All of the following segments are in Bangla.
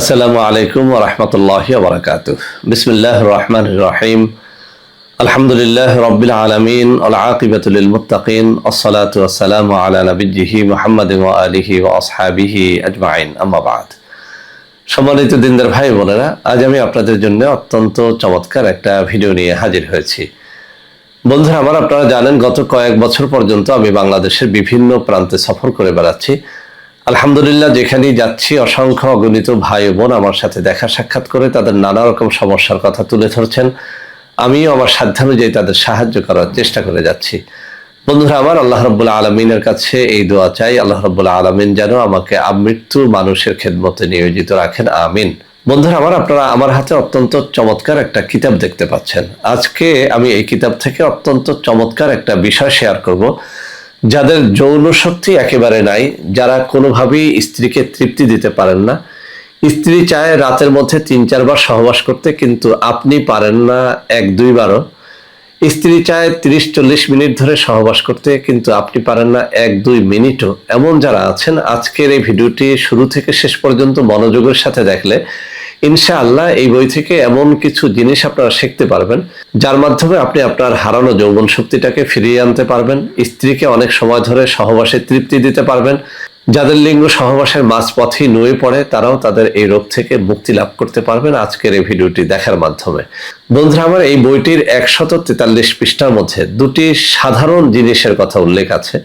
আসসালামু আলাইকুম রহমতুল্লাহ বারকাত বিসমিল্লাহ রহমান রহিম। আলহামদুলিল্লাহ রবিল আলমিন আকিবাতুল মুতাকিন আসসালাতু আসসালামু আলা নবিজিহি মোহাম্মদ আলিহি ও আসহাবিহি আজমাইন। আম্মাবাদ সম্মানিত দিনদার ভাই বোনেরা, আজ আমি আপনাদের জন্য অত্যন্ত চমৎকার একটা ভিডিও নিয়ে হাজির হয়েছি। বন্ধুরা, আমার আপনারা জানেন, গত কয়েক বছর পর্যন্ত আমি বাংলাদেশের বিভিন্ন প্রান্তে সফর করে বেড়াচ্ছি। আলহামদুলিল্লাহ, যেখানেই যাচ্ছি, অসংখ্য অগণিত ভাই বোন আমার সাথে দেখা সাক্ষাৎ করে তাদের নানা রকম সমস্যার কথা তুলে ধরছেন। আমিও আমার সাধ্যানুযায়ী তাদের সাহায্য করার চেষ্টা করে যাচ্ছি। বন্ধুরা, আমার আল্লাহ রব্বুল্লা আলমিনের কাছে এই দোয়া চাই, আল্লাহ রব্বুল্লা আলমিন যেন আমাকে আমৃত্যু মানুষের খেদমতে নিয়োজিত রাখেন, আমিন। বন্ধুরা, আমার আপনারা আমার হাতে অত্যন্ত চমৎকার একটা কিতাব দেখতে পাচ্ছেন। আজকে আমি এই কিতাব থেকে অত্যন্ত চমৎকার একটা বিষয় শেয়ার করব। যাদের যৌন শক্তি একেবারে নাই, যারা কোনোভাবেই স্ত্রীকে তৃপ্তি দিতে পারেন না। স্ত্রী চায় রাতের মধ্যে তিন, চারবার সহবাস করতে, কিন্তু আপনি পারেন না এক, দুইবারও। স্ত্রী চায় তিরিশ, চল্লিশ মিনিট ধরে সহবাস করতে, কিন্তু আপনি পারেন না এক, দুই মিনিটও। এমন যারা আছেন, আজকের এই ভিডিওটি শুরু থেকে শেষ পর্যন্ত মনোযোগের সাথে দেখলে ইনশাআল্লাহ এই বই থেকে এমন কিছু জিনিস আপনারা শিখতে পারবেন, যার মাধ্যমে আপনি আপনার হারানো যৌবন শক্তিটাকে ফিরিয়ে আনতে পারবেন, স্ত্রীকে অনেক সময় ধরে সহবাসে তৃপ্তি দিতে পারবেন, যাদের লিঙ্গ সহবাসের মাঝপথেই নুয়ে পড়ে তারাও তাদের এই রোগ থেকে মুক্তি লাভ করতে পারবেন আজকের এই ভিডিওটি দেখার মাধ্যমে। বন্ধুরা, আমার এই বইটির একশত তেতাল্লিশ পৃষ্ঠার মধ্যে দুটি সাধারণ জিনিসের কথা উল্লেখ আছে।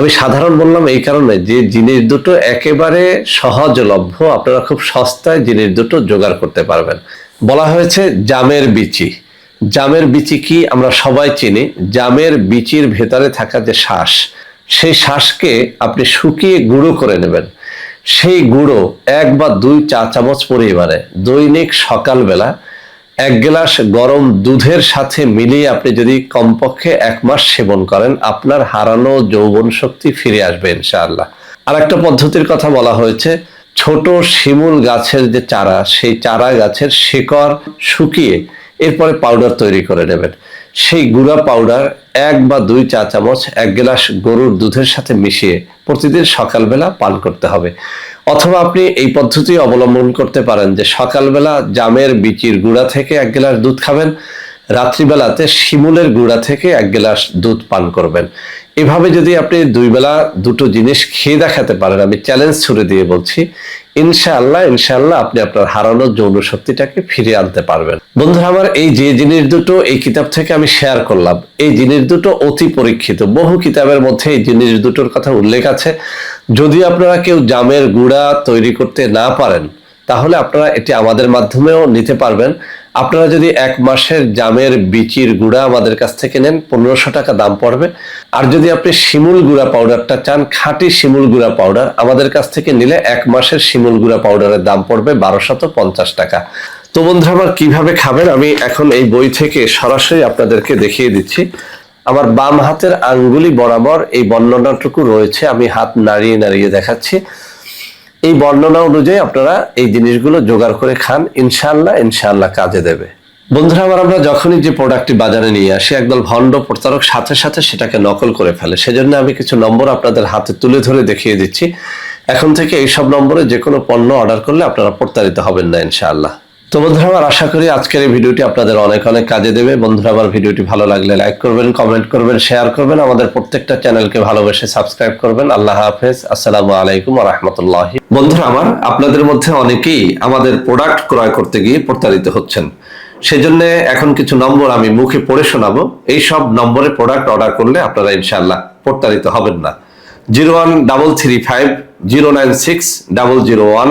আমি সাধারণ বললাম এই কারণে যে জিনিস দুটো একেবারে সহজলভ্য, আপনারা খুব সস্তায় জিনিস দুটো জোগাড় করতে পারবেন। বলা হয়েছে জামের বিচি। জামের বিচি কি আমরা সবাই চিনি। জামের বিচির ভেতরে থাকা যে শ্বাস, সেই শ্বাসকে আপনি শুকিয়ে গুঁড়ো করে নেবেন। সেই গুঁড়ো এক বা দুই চা চামচ পরিমাণে। দৈনিক সকালবেলা এক গ্লাস গরম দুধের সাথে মিলিয়ে আপনি যদি কমপক্ষে এক মাস সেবন করেন, আপনার হারানো যৌবন শক্তি ফিরে আসবে ইনশাআল্লাহ। আর একটা পদ্ধতির কথা বলা হয়েছে ছোট শিমুল গাছের যে চারা, সেই চারা গাছের শিকড় শুকিয়ে এরপরে পাউডার তৈরি করে নেবেন। সেই গুঁড়া পাউডার এক বা দুই চা চামচ, এক গ্লাস গরুর দুধের সাথে মিশিয়ে প্রতিদিন সকালবেলা পান করতে হবে। অথবা আপনি এই পদ্ধতি অবলম্বন করতে পারেন যে সকালবেলা জামের বিচির গুঁড়া থেকে এক গ্লাস দুধ খাবেন, রাত্রিবেলাতে শিমুলের গুঁড়া থেকে এক গ্লাস দুধ পান করবেন। এভাবে যদি আপনি দুই বেলা দুটো জিনিস খেয়ে দেখাতে পারেন, আমি চ্যালেঞ্জ ছুড়ে দিয়ে বলছি, ইনশাআল্লাহ ইনশাআল্লাহ আপনি আপনার হারানো যৌন শক্তিটাকে ফিরিয়ে আনতে পারবেন। বন্ধুরা, আমার এই যে জিনিস দুটো, এই কিতাব থেকে আমি শেয়ার করলাম। এই জিনিস দুটো অতি পরীক্ষিত। বহু কিতাবের মধ্যে এই জিনিস দুটোর কথা উল্লেখ আছে। যদি আপনারা কেউ জামের গুঁড়া তৈরি করতে না পারেন, তাহলে আপনারা এটি আমাদের মাধ্যমেও নিতে পারবেন। আপনারা যদি এক মাসের জামের বিচির গুঁড়া আমাদের কাছ থেকে নেন, পনেরোশো টাকা দাম পড়বে। আর যদি আপনি শিমুল গুঁড়া পাউডারটা চান, খাঁটি শিমুল গুঁড়া পাউডার আমাদের কাছ থেকে নিলে এক মাসের শিমুল গুঁড়া পাউডারের দাম পড়বে বারোশত পঞ্চাশ টাকা। তো বন্ধুরা, আমার কীভাবে খাবেন আমি এখন এই বই থেকে সরাসরি আপনাদেরকে দেখিয়ে দিচ্ছি। আমার বাম হাতের আঙ্গুলি বরাবর এই বর্ণনাটুকু রয়েছে, আমি হাত নাড়িয়ে নাড়িয়ে দেখাচ্ছি। এই বর্ণনা অনুযায়ী আপনারা এই জিনিসগুলো জোগাড় করে খান ইনশাল্লাহ ইনশাল্লাহ কাজে দেবে। বন্ধুরা আমার আমরা যখনই যে প্রোডাক্টটি বাজারে নিয়ে আসি, একদল ভণ্ড প্রতারক সাথে সাথে সেটাকে নকল করে ফেলে। সেজন্য আমি কিছু নম্বর আপনাদের হাতে তুলে ধরে দেখিয়ে দিচ্ছি। এখন থেকে এইসব নম্বরে যে কোনো পণ্য অর্ডার করলে আপনারা প্রতারিত হবেন না, ইনশাআল্লাহ। তো বন্ধুরা, আমার আশা করি আজকের এই ভিডিওটি আপনাদের অনেক অনেক কাজে দেবে। বন্ধুরা, আমার ভিডিওটি ভালো লাগলে লাইক করবেন কমেন্ট করবেন শেয়ার করবেন। আমাদের প্রত্যেকটা চ্যানেলকে ভালোবেসে সাবস্ক্রাইব করবেন। আল্লাহ হাফেজ। আসসালামু আলাইকুম রহমতুল্লাহ। বন্ধুরা, আমার আপনাদের মধ্যে অনেকেই আমাদের প্রোডাক্ট ক্রয় করতে গিয়ে প্রতারিত হচ্ছেন। সেজন্য এখন কিছু নম্বর আমি মুখে পড়ে শোনাবো। এই সব নম্বরে প্রোডাক্ট অর্ডার করলে আপনারা ইনশাআল্লাহ প্রতারিত হবেন না। Zero one double three five zero nine six double zero one